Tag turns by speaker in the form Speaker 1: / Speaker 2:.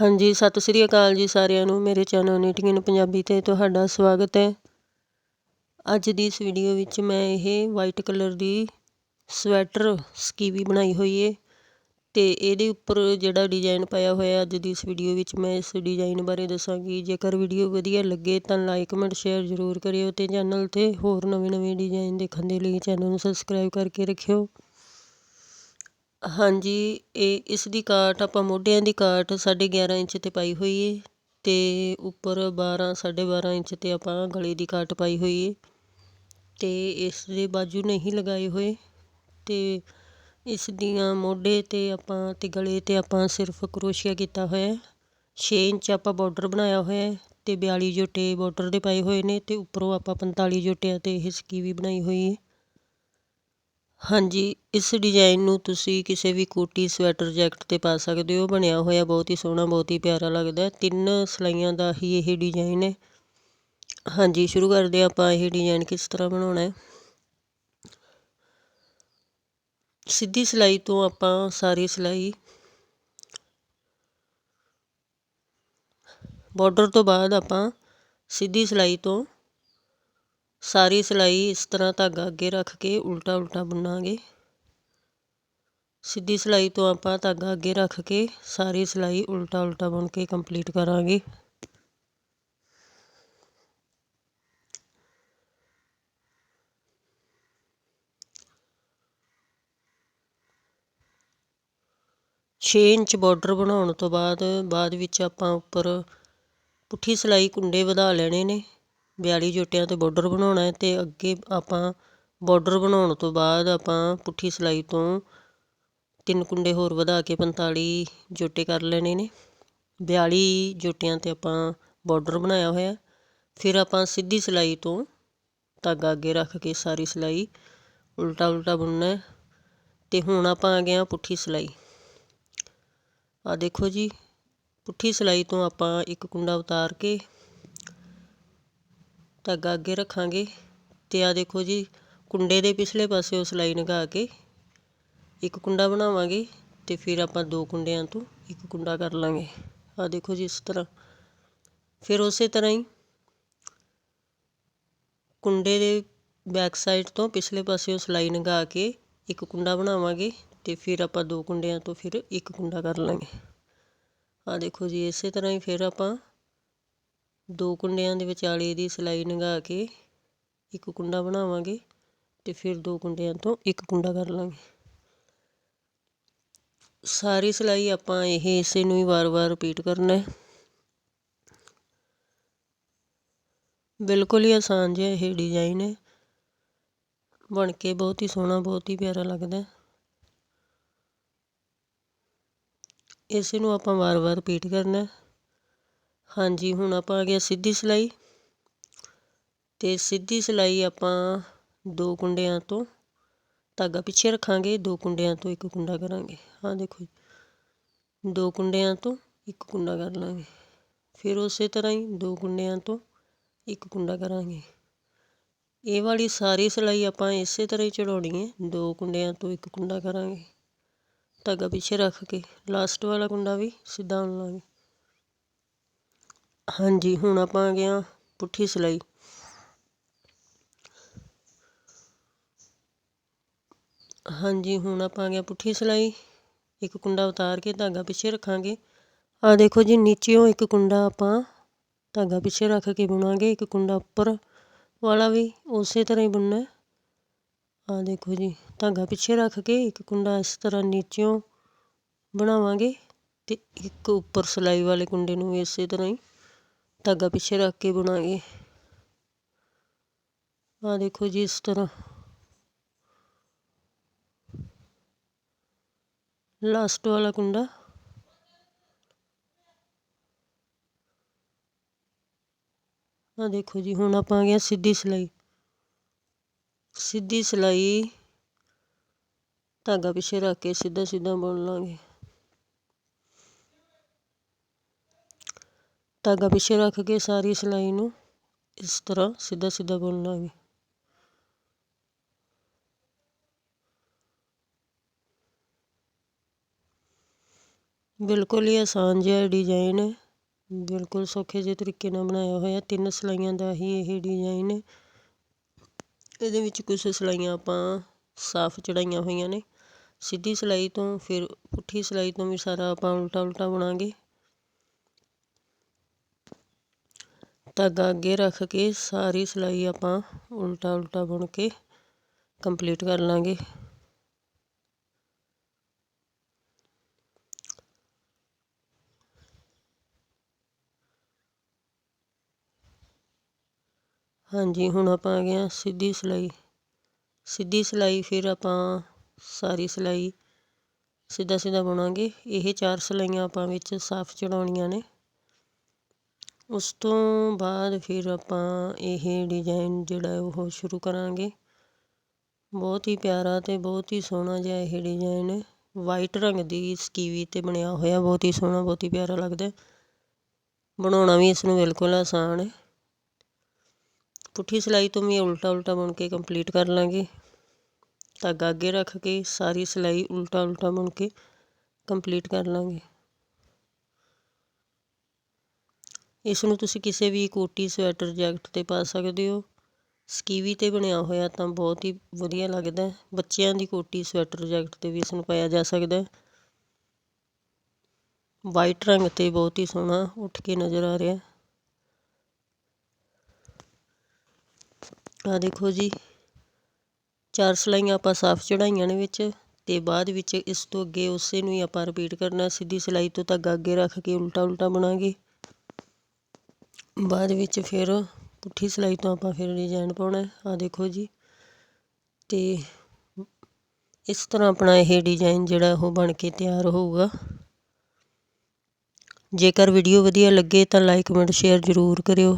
Speaker 1: ਹਾਂਜੀ, ਸਤਿ ਸ੍ਰੀ ਅਕਾਲ ਜੀ ਸਾਰਿਆਂ ਨੂੰ, ਮੇਰੇ ਚੈਨਲ ਨੀਟਿੰਗ ਇਨ ਪੰਜਾਬੀ 'ਤੇ ਤੁਹਾਡਾ ਸਵਾਗਤ ਹੈ। ਅੱਜ ਦੀ ਇਸ ਵੀਡੀਓ ਵਿੱਚ ਮੈਂ ਇਹ ਵਾਈਟ ਕਲਰ ਦੀ ਸਵੈਟਰ ਸਕੀਵੀ ਬਣਾਈ ਹੋਈ ਹੈ ਅਤੇ ਇਹਦੇ ਉੱਪਰ ਜਿਹੜਾ ਡਿਜ਼ਾਈਨ ਪਾਇਆ ਹੋਇਆ ਅੱਜ ਦੀ ਇਸ ਵੀਡੀਓ ਵਿੱਚ ਮੈਂ ਇਸ ਡਿਜ਼ਾਈਨ ਬਾਰੇ ਦੱਸਾਂਗੀ। ਜੇਕਰ ਵੀਡੀਓ ਵਧੀਆ ਲੱਗੇ ਤਾਂ ਲਾਈਕ ਕਮੈਂਟ ਸ਼ੇਅਰ ਜ਼ਰੂਰ ਕਰਿਓ ਅਤੇ ਚੈਨਲ 'ਤੇ ਹੋਰ ਨਵੇਂ ਨਵੇਂ ਡਿਜ਼ਾਈਨ ਦੇਖਣ ਦੇ ਲਈ ਚੈਨਲ ਨੂੰ ਸਬਸਕ੍ਰਾਈਬ ਕਰਕੇ ਰੱਖਿਓ। ਹਾਂਜੀ, ਇਹ ਇਸ ਦੀ ਕਾਟ ਆਪਾਂ ਮੋਢਿਆਂ ਦੀ ਕਾਟ ਸਾਢੇ ਗਿਆਰਾਂ ਇੰਚ 'ਤੇ ਪਾਈ ਹੋਈ ਹੈ ਅਤੇ ਉੱਪਰ ਬਾਰ੍ਹਾਂ ਸਾਢੇ ਬਾਰ੍ਹਾਂ ਇੰਚ 'ਤੇ ਆਪਾਂ ਗਲੇ ਦੀ ਕਾਟ ਪਾਈ ਹੋਈ ਹੈ ਅਤੇ ਇਸ ਦੇ ਬਾਜੂ ਨਹੀਂ ਲਗਾਏ ਹੋਏ ਅਤੇ ਇਸ ਦੀਆਂ ਮੋਢੇ 'ਤੇ ਆਪਾਂ ਅਤੇ ਗਲੇ 'ਤੇ ਆਪਾਂ ਸਿਰਫ ਕਰੋਸ਼ੀਆ ਕੀਤਾ ਹੋਇਆ ਛੇ ਇੰਚ ਆਪਾਂ ਬਾਰਡਰ ਬਣਾਇਆ ਹੋਇਆ ਅਤੇ ਬਿਆਲੀ ਜੋਟੇ ਬਾਰਡਰ ਦੇ ਪਾਏ ਹੋਏ ਨੇ ਅਤੇ ਉੱਪਰੋਂ ਆਪਾਂ ਪੰਤਾਲੀ ਜੋਟਿਆਂ 'ਤੇ ਇਹ ਸਕੀਵੀ ਬਣਾਈ ਹੋਈ ਹੈ ਹਾਂਜੀ, ਇਸ ਡਿਜ਼ਾਇਨ ਨੂੰ ਤੁਸੀਂ ਕਿਸੇ ਵੀ ਕੋਟੀ, ਸਵੈਟਰ, ਜੈਕਟ 'ਤੇ ਪਾ ਸਕਦੇ ਹੋ। ਬਣਿਆ ਹੋਇਆ ਬਹੁਤ ਹੀ ਸੋਹਣਾ, ਬਹੁਤ ਹੀ ਪਿਆਰਾ ਲੱਗਦਾ ਤਿੰਨ ਸਿਲਾਈਆਂ ਦਾ ਹੀ ਇਹ ਡਿਜ਼ਾਇਨ ਹੈ। ਹਾਂਜੀ, ਸ਼ੁਰੂ ਕਰਦੇ ਆਪਾਂ ਇਹ ਡਿਜ਼ਾਈਨ ਕਿਸ ਤਰ੍ਹਾਂ ਬਣਾਉਣਾ ਹੈ। ਸਿੱਧੀ ਸਿਲਾਈ ਤੋਂ ਆਪਾਂ ਸਾਰੀ ਸਿਲਾਈ ਬਾਰਡਰ ਤੋਂ ਬਾਅਦ ਆਪਾਂ ਸਿੱਧੀ ਸਿਲਾਈ ਤੋਂ ਸਾਰੀ ਸਿਲਾਈ ਇਸ ਤਰ੍ਹਾਂ ਧਾਗਾ ਅੱਗੇ ਰੱਖ ਕੇ ਉਲਟਾ ਉਲਟਾ ਬੁਣਾਂਗੇ ਸਿੱਧੀ ਸਿਲਾਈ ਤੋਂ ਆਪਾਂ ਧਾਗਾ ਅੱਗੇ ਰੱਖ ਕੇ ਸਾਰੀ ਸਿਲਾਈ ਉਲਟਾ ਉਲਟਾ ਬੁਣ ਕੇ ਕੰਪਲੀਟ ਕਰਾਂਗੇ। ਛੇ ਇੰਚ ਬਾਰਡਰ ਬਣਾਉਣ ਤੋਂ ਬਾਅਦ ਬਾਅਦ ਵਿੱਚ ਆਪਾਂ ਉੱਪਰ ਪੁੱਠੀ ਸਿਲਾਈ ਕੁੰਡੇ ਵਧਾ ਲੈਣੇ ਨੇ। ਬਿਆਲੀ ਜੋਟਿਆਂ 'ਤੇ ਬਾਰਡਰ ਬਣਾਉਣਾ ਹੈ ਅਤੇ ਅੱਗੇ ਆਪਾਂ ਬਾਰਡਰ ਬਣਾਉਣ ਤੋਂ ਬਾਅਦ ਆਪਾਂ ਪੁੱਠੀ ਸਿਲਾਈ ਤੋਂ ਤਿੰਨ ਕੁੰਡੇ ਹੋਰ ਵਧਾ ਕੇ ਪੰਤਾਲੀ ਜੋਟੇ ਕਰ ਲੈਣੇ ਨੇ। ਬਿਆਲੀ ਜੋਟਿਆਂ 'ਤੇ ਆਪਾਂ ਬਾਰਡਰ ਬਣਾਇਆ ਹੋਇਆ। ਫਿਰ ਆਪਾਂ ਸਿੱਧੀ ਸਿਲਾਈ ਤੋਂ ਧਾਗਾ ਅੱਗੇ ਰੱਖ ਕੇ ਸਾਰੀ ਸਿਲਾਈ ਉਲਟਾ ਉਲਟਾ ਬੁਣਨਾ ਅਤੇ ਹੁਣ ਆਪਾਂ ਆ ਗਏ ਹਾਂ ਪੁੱਠੀ ਸਿਲਾਈ। ਆ ਦੇਖੋ ਜੀ, ਪੁੱਠੀ ਸਿਲਾਈ ਤੋਂ ਆਪਾਂ ਇੱਕ ਕੁੰਡਾ ਉਤਾਰ ਕੇ ਧਾਗਾ ਅੱਗੇ ਰੱਖਾਂਗੇ ਅਤੇ ਆ ਦੇਖੋ ਜੀ, ਕੁੰਡੇ ਦੇ ਪਿਛਲੇ ਪਾਸਿਓਂ ਸਿਲਾਈ ਲਗਾ ਕੇ ਇੱਕ ਕੁੰਡਾ ਬਣਾਵਾਂਗੇ ਅਤੇ ਫਿਰ ਆਪਾਂ ਦੋ ਕੁੰਡਿਆਂ ਤੋਂ ਇੱਕ ਕੁੰਡਾ ਕਰ ਲਾਂਗੇ। ਆ ਦੇਖੋ ਜੀ ਇਸ ਤਰ੍ਹਾਂ। ਫਿਰ ਉਸੇ ਤਰ੍ਹਾਂ ਹੀ ਕੁੰਡੇ ਦੇ ਬੈਕ ਸਾਈਡ ਤੋਂ ਪਿਛਲੇ ਪਾਸਿਓਂ ਸਿਲਾਈ ਲਗਾ ਕੇ ਇੱਕ ਕੁੰਡਾ ਬਣਾਵਾਂਗੇ ਅਤੇ ਫਿਰ ਆਪਾਂ ਦੋ ਕੁੰਡਿਆਂ ਤੋਂ ਫਿਰ ਇੱਕ ਕੁੰਡਾ ਕਰ ਲਾਂਗੇ। ਆ ਦੇਖੋ ਜੀ, ਇਸੇ ਤਰ੍ਹਾਂ ਹੀ ਫਿਰ ਆਪਾਂ ਦੋ ਕੁੰਡਿਆਂ ਦੇ ਵਿਚਾਲੇ ਦੀ ਸਿਲਾਈ ਲੰਘਾ ਕੇ ਇੱਕ ਕੁੰਡਾ ਬਣਾਵਾਂਗੇ ਅਤੇ ਫਿਰ ਦੋ ਕੁੰਡਿਆਂ ਤੋਂ ਇੱਕ ਕੁੰਡਾ ਕਰ ਲਾਂਗੇ। ਸਾਰੀ ਸਿਲਾਈ ਆਪਾਂ ਇਹ ਇਸੇ ਨੂੰ ਹੀ ਵਾਰ-ਵਾਰ ਰਿਪੀਟ ਕਰਨਾ ਹੈ। ਬਿਲਕੁਲ ਹੀ ਆਸਾਨ ਜਿਹਾ ਇਹ ਡਿਜ਼ਾਈਨ ਹੈ। ਬਣ ਕੇ ਬਹੁਤ ਹੀ ਸੋਹਣਾ, ਬਹੁਤ ਹੀ ਪਿਆਰਾ ਲੱਗਦਾ ਇਸੇ ਨੂੰ ਆਪਾਂ ਵਾਰ-ਵਾਰ ਰਿਪੀਟ ਕਰਨਾ ਹਾਂਜੀ, ਹੁਣ ਆਪਾਂ ਆ ਗਿਆ ਸਿੱਧੀ ਸਿਲਾਈ। ਤੇ ਸਿੱਧੀ ਸਿਲਾਈ ਆਪਾਂ ਦੋ ਕੁੰਡਿਆਂ ਤੋਂ ਧਾਗਾ ਪਿੱਛੇ ਰੱਖਾਂਗੇ, ਦੋ ਕੁੰਡਿਆਂ ਤੋਂ ਇੱਕ ਕੁੰਡਾ ਕਰਾਂਗੇ। ਹਾਂ ਦੇਖੋ ਦੋ ਕੁੰਡਿਆਂ ਤੋਂ ਇੱਕ ਕੁੰਡਾ ਕਰ ਲਾਂਗੇ। ਫਿਰ ਉਸੇ ਤਰ੍ਹਾਂ ਹੀ ਦੋ ਕੁੰਡਿਆਂ ਤੋਂ ਇੱਕ ਕੁੰਡਾ ਕਰਾਂਗੇ। ਇਹ ਵਾਲੀ ਸਾਰੀ ਸਿਲਾਈ ਆਪਾਂ ਇਸੇ ਤਰ੍ਹਾਂ ਹੀ ਚੜਾਉਣੀ ਹੈ, ਦੋ ਕੁੰਡਿਆਂ ਤੋਂ ਇੱਕ ਕੁੰਡਾ ਕਰਾਂਗੇ। ਧਾਗਾ ਪਿੱਛੇ ਰੱਖ ਕੇ, ਲਾਸਟ ਵਾਲਾ ਕੁੰਡਾ ਵੀ ਸਿੱਧਾ ਉਣ ਲਾਂਗੇ। ਹਾਂਜੀ, ਹੁਣ ਆਪਾਂ ਆ ਗਏ ਹਾਂ ਪੁੱਠੀ ਸਿਲਾਈ। ਹਾਂਜੀ, ਹੁਣ ਆਪਾਂ ਆ ਗਏ ਪੁੱਠੀ ਸਿਲਾਈ। ਇੱਕ ਕੁੰਡਾ ਉਤਾਰ ਕੇ ਧਾਗਾ ਪਿੱਛੇ ਰੱਖਾਂਗੇ। ਆ ਦੇਖੋ ਜੀ ਨੀਚੇੋਂ ਇੱਕ ਕੁੰਡਾ ਆਪਾਂ ਧਾਗਾ ਪਿੱਛੇ ਰੱਖ ਕੇ ਬੁਣਾਂਗੇ। ਇੱਕ ਕੁੰਡਾ ਉੱਪਰ ਵਾਲਾ ਵੀ ਉਸੇ ਤਰ੍ਹਾਂ ਹੀ ਬੁਣਨਾ। ਆ ਦੇਖੋ ਜੀ, ਧਾਗਾ ਪਿੱਛੇ ਰੱਖ ਕੇ ਇੱਕ ਕੁੰਡਾ ਇਸ ਤਰ੍ਹਾਂ ਨੀਚਿਓਂ ਬਣਾਵਾਂਗੇ ਅਤੇ ਇੱਕ ਉੱਪਰ ਸਿਲਾਈ ਵਾਲੇ ਕੁੰਡੇ ਨੂੰ ਇਸੇ ਤਰ੍ਹਾਂ ਹੀ ਧਾਗਾ ਪਿੱਛੇ ਰੱਖ ਕੇ ਬੁਣਾਂਗੇ ਆ ਦੇਖੋ ਜੀ ਇਸ ਤਰ੍ਹਾਂ ਲਾਸਟ ਵਾਲਾ ਕੁੰਡਾ ਆ ਦੇਖੋ ਜੀ ਹੁਣ ਆਪਾਂ ਆ ਗਏ ਸਿੱਧੀ ਸਿਲਾਈ ਸਿੱਧੀ ਸਿਲਾਈ ਧਾਗਾ ਪਿੱਛੇ ਰੱਖ ਕੇ ਸਿੱਧਾ ਸਿੱਧਾ ਬੁਣ ਲਾਂਗੇ ਧਾਗਾ ਪਿੱਛੇ ਰੱਖ ਕੇ ਸਾਰੀ ਸਿਲਾਈ ਨੂੰ ਇਸ ਤਰ੍ਹਾਂ ਸਿੱਧਾ ਸਿੱਧਾ ਬੁਣ ਲਾਂਗੇ ਬਿਲਕੁਲ ਹੀ ਆਸਾਨ ਜਿਹਾ ਡਿਜ਼ਾਈਨ ਹੈ। ਬਿਲਕੁਲ ਸੌਖੇ ਜਿਹੇ ਤਰੀਕੇ ਨਾਲ ਬਣਾਇਆ ਹੋਇਆ। ਤਿੰਨ ਸਿਲਾਈਆਂ ਦਾ ਹੀ ਇਹ ਡਿਜ਼ਾਈਨ ਹੈ। ਇਹਦੇ ਵਿੱਚ ਕੁਝ ਸਿਲਾਈਆਂ ਆਪਾਂ ਸਾਫ਼ ਚੜਾਈਆਂ ਹੋਈਆਂ ਨੇ। ਸਿੱਧੀ ਸਿਲਾਈ ਤੋਂ ਫਿਰ ਪੁੱਠੀ ਸਿਲਾਈ ਤੋਂ ਵੀ ਸਾਰਾ ਆਪਾਂ ਉਲਟਾ ਉਲਟਾ ਬਣਾਂਗੇ। ਧਾਗਾ ਅੱਗੇ ਰੱਖ ਕੇ ਸਾਰੀ ਸਿਲਾਈ ਆਪਾਂ ਉਲਟਾ ਉਲਟਾ ਬੁਣ ਕੇ ਕੰਪਲੀਟ ਕਰ ਲਾਂਗੇ। ਹਾਂਜੀ, ਹੁਣ ਆਪਾਂ ਆ ਗਏ ਹਾਂ ਸਿੱਧੀ ਸਿਲਾਈ। ਸਿੱਧੀ ਸਿਲਾਈ ਫਿਰ ਆਪਾਂ ਸਾਰੀ ਸਿਲਾਈ ਸਿੱਧਾ ਸਿੱਧਾ ਬੁਣਾਂਗੇ। ਇਹ ਚਾਰ ਸਿਲਾਈਆਂ ਆਪਾਂ ਵਿੱਚ ਸਾਫ਼ ਚੜਾਉਣੀਆਂ ਨੇ। ਉਸ ਤੋਂ ਬਾਅਦ ਫਿਰ ਆਪਾਂ ਇਹ ਡਿਜ਼ਾਇਨ ਜਿਹੜਾ ਉਹ ਸ਼ੁਰੂ ਕਰਾਂਗੇ। ਬਹੁਤ ਹੀ ਪਿਆਰਾ ਅਤੇ ਬਹੁਤ ਹੀ ਸੋਹਣਾ ਜਿਹਾ ਇਹ ਡਿਜ਼ਾਇਨ ਹੈ। ਵਾਈਟ ਰੰਗ ਦੀ ਸਕੀਵੀ ਤੇ ਬਣਿਆ ਹੋਇਆ, ਬਹੁਤ ਹੀ ਸੋਹਣਾ, ਬਹੁਤ ਹੀ ਪਿਆਰਾ ਲੱਗਦਾ ਬਣਾਉਣਾ ਵੀ ਇਸ ਨੂੰ ਬਿਲਕੁਲ ਆਸਾਨ ਹੈ। ਪੁੱਠੀ ਸਿਲਾਈ ਤੋਂ ਵੀ ਉਲਟਾ ਉਲਟਾ ਬੁਣ ਕੇ ਕੰਪਲੀਟ ਕਰ ਲਾਂਗੇ। ਧਾਗਾ ਅੱਗੇ ਰੱਖ ਕੇ ਸਾਰੀ ਸਿਲਾਈ ਉਲਟਾ ਉਲਟਾ ਬੁਣ ਕੇ ਕੰਪਲੀਟ ਕਰ ਲਾਂਗੇ। ਇਸ ਨੂੰ ਤੁਸੀਂ ਕਿਸੇ ਵੀ ਕੋਟੀ ਸਵੈਟਰ ਜੈਕਟ ਤੇ ਪਾ ਸਕਦੇ ਹੋ। ਸਕੀਵੀ ਤੇ ਬਣਿਆ ਹੋਇਆ ਤਾਂ ਬਹੁਤ ਹੀ ਵਧੀਆ ਲੱਗਦਾ ਬੱਚਿਆਂ ਦੀ ਕੋਟੀ ਸਵੈਟਰ ਜੈਕਟ ਤੇ ਵੀ ਇਸ ਨੂੰ ਪਾਇਆ ਜਾ ਸਕਦਾ ਵਾਈਟ ਰੰਗ ਤੇ ਬਹੁਤ ਹੀ ਸੋਹਣਾ ਉੱਠ ਕੇ ਨਜ਼ਰ ਆ ਰਿਹਾ ਆ ਦੇਖੋ ਜੀ, ਚਾਰ ਸਲਾਈਆਂ ਆਪਾਂ ਸਾਫ਼ ਚੜਾਈਆਂ ਨੇ ਵਿੱਚ ਤੇ ਬਾਅਦ ਵਿੱਚ ਇਸ ਤੋਂ ਅੱਗੇ ਉਸੇ ਨੂੰ ਹੀ ਆਪਾਂ ਰਿਪੀਟ ਕਰਨਾ ਸਿੱਧੀ ਸਿਲਾਈ ਤੋਂ ਧਾਗਾ ਅੱਗੇ ਰੱਖ ਕੇ ਉਲਟਾ ਉਲਟਾ ਬਣਾਂਗੇ। ਬਾਅਦ ਵਿੱਚ ਫਿਰ ਪੁੱਠੀ ਸਿਲਾਈ ਤੋਂ ਆਪਾਂ ਫਿਰ ਡਿਜ਼ਾਇਨ ਪਾਉਣਾ ਆਹ ਦੇਖੋ ਜੀ। ਅਤੇ ਇਸ ਤਰ੍ਹਾਂ ਆਪਣਾ ਇਹ ਡਿਜ਼ਾਇਨ ਜਿਹੜਾ ਉਹ ਬਣ ਕੇ ਤਿਆਰ ਹੋਊਗਾ। ਜੇਕਰ ਵੀਡੀਓ ਵਧੀਆ ਲੱਗੇ ਤਾਂ ਲਾਈਕ ਕਮੈਂਟ ਸ਼ੇਅਰ ਜ਼ਰੂਰ ਕਰਿਓ।